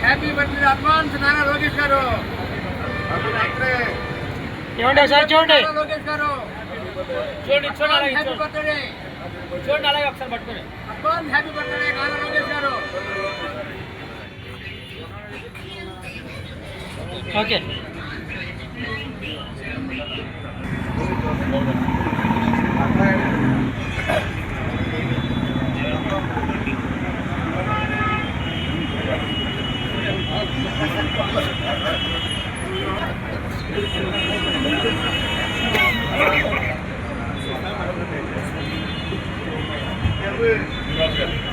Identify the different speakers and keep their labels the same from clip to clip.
Speaker 1: Happy birthday advance Nara Lokesh గారు
Speaker 2: చూడండి sir చూడండి
Speaker 1: లోకేష్ గారు
Speaker 2: చూడండి చూడండి
Speaker 1: హ్యాపీ బర్త్డే
Speaker 2: చూడండి అలాగే ఒకసారి పట్టుకొని
Speaker 1: advance happy birthday Nara Lokesh గారు
Speaker 2: ఓకే Gracias.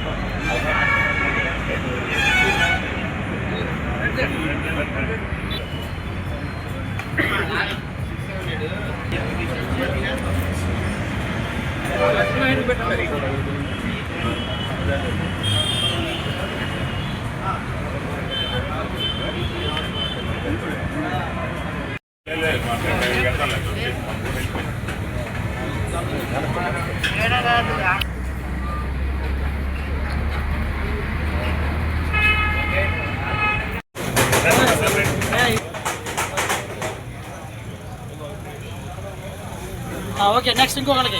Speaker 2: ఓకే నెక్స్ట్ ఇంకొకరికి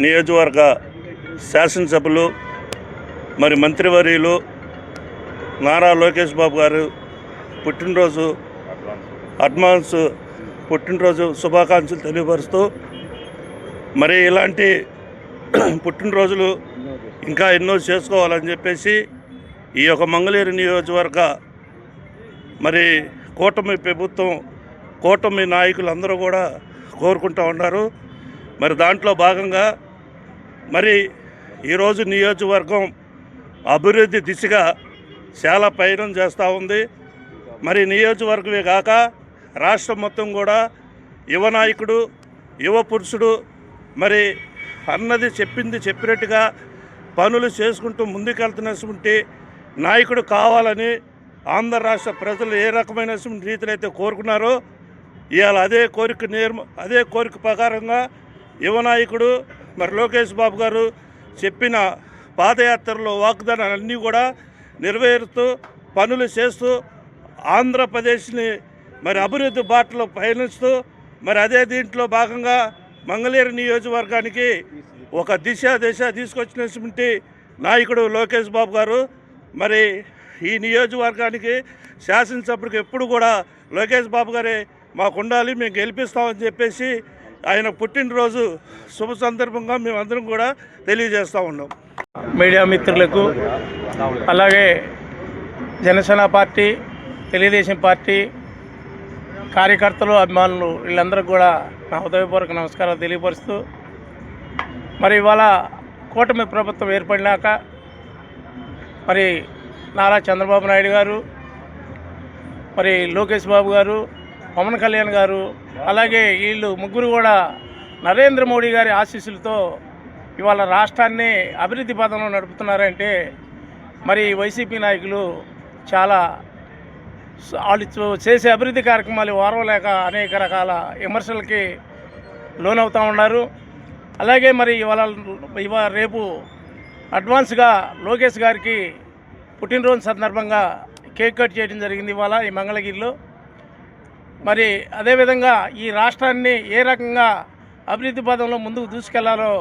Speaker 3: నియోజకవర్గ శాసనసభ్యులు మరి మంత్రివర్యులు నారా లోకేష్ బాబు గారు పుట్టినరోజు అడ్వాన్స్ పుట్టినరోజు శుభాకాంక్షలు తెలియపరుస్తూ మరి ఇలాంటి పుట్టినరోజులు ఇంకా ఎన్నో చేసుకోవాలని చెప్పేసి ఈ యొక్క మంగళగిరి నియోజకవర్గ మరి కూటమి ప్రభుత్వం కూటమి నాయకులు అందరూ కూడా కోరుకుంటూ ఉన్నారు. మరి దాంట్లో భాగంగా మరి ఈరోజు నియోజకవర్గం అభివృద్ధి దిశగా చాలా పయనం చేస్తూ ఉంది. మరి నియోజకవర్గమే కాక రాష్ట్రం మొత్తం కూడా యువ నాయకుడు యువ పురుషుడు మరి అన్నది చెప్పింది చెప్పినట్టుగా పనులు చేసుకుంటూ ముందుకెళ్తున్నటువంటి నాయకుడు కావాలని ఆంధ్ర రాష్ట్ర ప్రజలు ఏ రకమైన రీతిలో అయితే కోరుకున్నారో ఇవాళ అదే కోరిక నేర్ అదే కోరిక ప్రకారంగా యువ నాయకుడు మరి లోకేష్ బాబు గారు చెప్పిన పాదయాత్రలో వాగ్దానాలన్నీ కూడా నెరవేరుతూ పనులు చేస్తూ ఆంధ్రప్రదేశ్ని మరి అభివృద్ధి బాటలో పయనిస్తూ మరి అదే దీంట్లో భాగంగా మంగళగిరి నియోజకవర్గానికి ఒక దిశ దిశ తీసుకొచ్చినటువంటి నాయకుడు లోకేష్ బాబు గారు మరి ఈ నియోజకవర్గానికి శాసనసభ్యుడికి ఎప్పుడు కూడా లోకేష్ బాబు గారే మాకు ఉండాలి మేము గెలిపిస్తామని చెప్పేసి ఆయన పుట్టినరోజు శుభ సందర్భంగా మేమందరం కూడా తెలియజేస్తూ ఉన్నాం.
Speaker 4: మీడియా మిత్రులకు అలాగే జనసేన పార్టీ తెలుగుదేశం పార్టీ కార్యకర్తలు అభిమానులు వీళ్ళందరికీ కూడా నా హృదయపూర్వక నమస్కారాలు తెలియపరుస్తూ మరి ఇవాళ కూటమి ప్రభుత్వం ఏర్పడినాక మరి నారా చంద్రబాబు నాయుడు గారు మరి లోకేష్ బాబు గారు పవన్ కళ్యాణ్ గారు అలాగే వీళ్ళు ముగ్గురు కూడా నరేంద్ర మోడీ గారి ఆశీస్సులతో ఇవాళ రాష్ట్రాన్ని అభివృద్ధి పథంలో నడుపుతున్నారంటే మరి వైసీపీ నాయకులు చాలా వాళ్ళు చూ- చేసే అభివృద్ధి కార్యక్రమాలు వారవలేక అనేక రకాల విమర్శలకి లోనవుతూ ఉన్నారు. అలాగే మరి ఇవాళ ఇవాళ రేపు అడ్వాన్స్గా లోకేష్ గారికి పుట్టినరోజు సందర్భంగా కేక్ కట్ చేయడం జరిగింది ఇవాళ ఈ మంగళగిరిలో. మరి అదేవిధంగా ఈ రాష్ట్రాన్ని ఏ రకంగా అభివృద్ధి పదంలో ముందుకు దూసుకెళ్ళాలో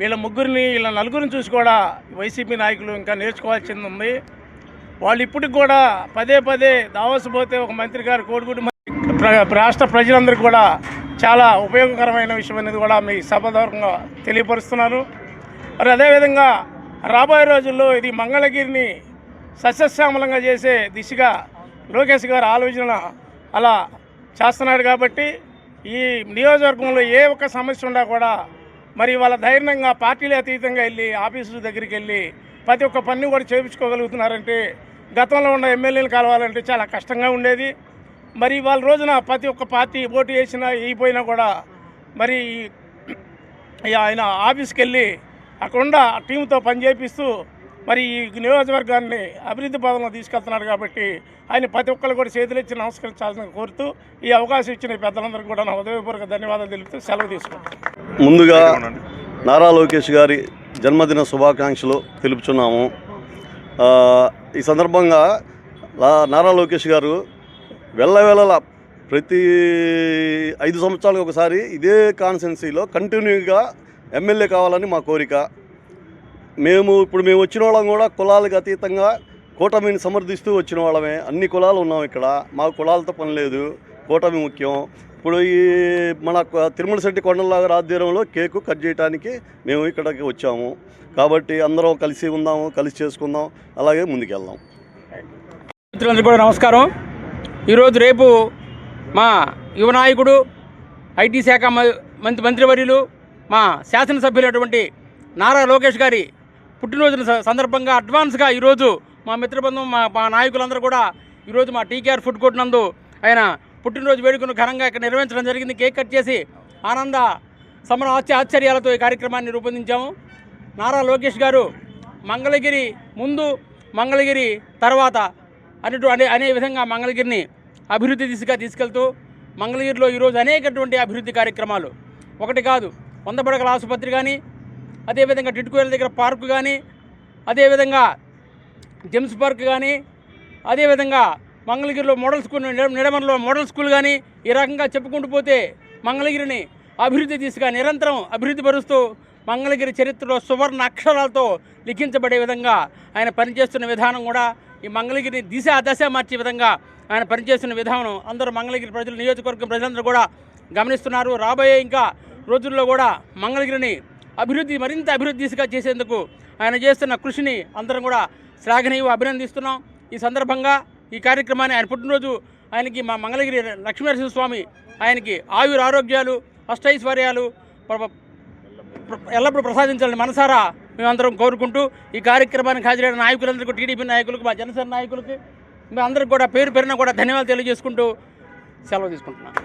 Speaker 4: వీళ్ళ ముగ్గురిని వీళ్ళ నలుగురిని చూసి కూడా వైసీపీ నాయకులు ఇంకా నేర్చుకోవాల్సింది ఉంది. వాళ్ళు ఇప్పటికి కూడా పదే పదే దావసిపోతే ఒక మంత్రి గారు కోడిగుడి ప్ర- రాష్ట్ర ప్రజలందరికీ కూడా చాలా ఉపయోగకరమైన విషయం అనేది కూడా మీ సభాదూరంగా తెలియపరుస్తున్నారు. మరి అదేవిధంగా రాబోయే రోజుల్లో ఇది మంగళగిరిని సస్యశ్యామలంగా చేసే దిశగా లోకేష్ గారు ఆలోచన అలా చేస్తున్నాడు కాబట్టి ఈ నియోజకవర్గంలో ఏ ఒక్క సమస్య ఉన్నా కూడా మరి వాళ్ళ ధైర్యంగా పార్టీలు అతీతంగా వెళ్ళి ఆఫీసుల దగ్గరికి వెళ్ళి ప్రతి ఒక్క పని కూడా చేయించుకోగలుగుతున్నారంటే గతంలో ఉన్న ఎమ్మెల్యేలు కలవాలంటే చాలా కష్టంగా ఉండేది. మరి వాళ్ళ రోజున ప్రతి ఒక్క పార్టీ ఓటు వేసినా వేయిపోయినా కూడా మరి ఈ ఆయన ఆఫీస్కి వెళ్ళి అక్కడున్న టీంతో పని చేపిస్తూ మరి ఈ నియోజకవర్గాన్ని అభివృద్ధి పదంలో తీసుకెళ్తున్నాడు కాబట్టి ఆయన ప్రతి ఒక్కరు కూడా చేతులు ఇచ్చి నమస్కరించాలని కోరుతూ ఈ అవకాశం ఇచ్చిన పెద్దలందరికీ కూడా నా హృదయపూర్వక ధన్యవాదాలు తెలుపుతూ సెలవు తీసుకుంటాను
Speaker 5: ముందుగా నారా లోకేష్ గారి జన్మదిన శుభాకాంక్షలు తెలుపుచున్నాము. ఆ, ఈ సందర్భంగా నారా లోకేష్ గారు వెళ్ళవేళల ప్రతి ఐదు సంవత్సరాలకు ఒకసారి ఇదే కాన్స్టెన్సీలో కంటిన్యూగా ఎమ్మెల్యే కావాలని మా కోరిక. మేము ఇప్పుడు మేము వచ్చిన వాళ్ళం కూడా కులాలకు అతీతంగా కూటమిని సమర్థిస్తూ వచ్చిన వాళ్ళమే. అన్ని కులాలు ఉన్నాం ఇక్కడ. మా కులాలతో పని లేదు. కూటమి ముఖ్యం. ఇప్పుడు ఈ మన తిరుమల శెట్టి కొండల ఆధ్వర్యంలో కేకు కట్ చేయడానికి మేము ఇక్కడికి వచ్చాము. కాబట్టి అందరం కలిసి ఉందాము కలిసి చేసుకుందాం అలాగే ముందుకెళ్దాం.
Speaker 6: మిత్రులందరూ కూడా నమస్కారం. ఈరోజు రేపు మా యువ నాయకుడు ఐటీ శాఖ మ- మంత్రి మంత్రివర్యులు మా శాసనసభ్యులైనటువంటి నారా లోకేష్ గారి పుట్టినరోజున స- సందర్భంగా అడ్వాన్స్గా ఈరోజు మా మిత్రబృందం మా మా నాయకులందరూ కూడా ఈరోజు మా టీకేఆర్ ఫుడ్ కోర్ట్ నందు ఆయన పుట్టినరోజు వేడుకను ఘనంగా ఇక్కడ నిర్వహించడం జరిగింది. కేక్ కట్ చేసి ఆనంద సమర ఆశ్చర్యాలతో ఈ కార్యక్రమాన్ని రూపొందించాము. నారా లోకేష్ గారు మంగళగిరి ముందు మంగళగిరి తర్వాత అనేటు అనే అనే విధంగా మంగళగిరిని అభివృద్ధి దిశగా తీసుకెళ్తూ మంగళగిరిలో ఈరోజు అనేకటువంటి అభివృద్ధి కార్యక్రమాలు. ఒకటి కాదు వంద పడకల ఆసుపత్రి కానీ అదేవిధంగా టిట్కోయల దగ్గర పార్క్ కానీ అదేవిధంగా జెమ్స్ పార్క్ కానీ అదేవిధంగా మంగళగిరిలో మోడల్ స్కూల్ నిడ- నిడమర్లో మోడల్ స్కూల్ కానీ ఈ రకంగా చెప్పుకుంటూ పోతే మంగళగిరిని అభివృద్ధి దిశగా నిరంతరం అభివృద్ధి పరుస్తూ మంగళగిరి చరిత్రలో సువర్ణ అక్షరాలతో లిఖించబడే విధంగా ఆయన పనిచేస్తున్న విధానం కూడా ఈ మంగళగిరిని దిశ దశ మార్చే విధంగా ఆయన పనిచేస్తున్న విధానం అందరూ మంగళగిరి ప్రజలు నియోజకవర్గం ప్రజలందరూ కూడా గమనిస్తున్నారు. రాబోయే ఇంకా రోజుల్లో కూడా మంగళగిరిని అభివృద్ధి మరింత అభివృద్ధి దిశగా చేసేందుకు ఆయన చేస్తున్న కృషిని అందరం కూడా శ్లాఘనీయ అభినందిస్తున్నాం. ఈ సందర్భంగా ఈ కార్యక్రమాన్ని ఆయన పుట్టినరోజు ఆయనకి మా మంగళగిరి లక్ష్మీనరసింహ స్వామి ఆయనకి ఆయుర ఆరోగ్యాలు అష్టైశ్వర్యాలు ఎల్లప్పుడూ ప్రసాదించాలని మనసారా మేమందరం కోరుకుంటూ ఈ కార్యక్రమానికి హాజరైన నాయకులందరికీ టీడీపీ నాయకులకు మా జనసేన నాయకులకి మీ అందరికి కూడా పేరు పేరున కూడా ధన్యవాదాలు తెలియజేసుకుంటూ సెలవు తీసుకుంటున్నాను.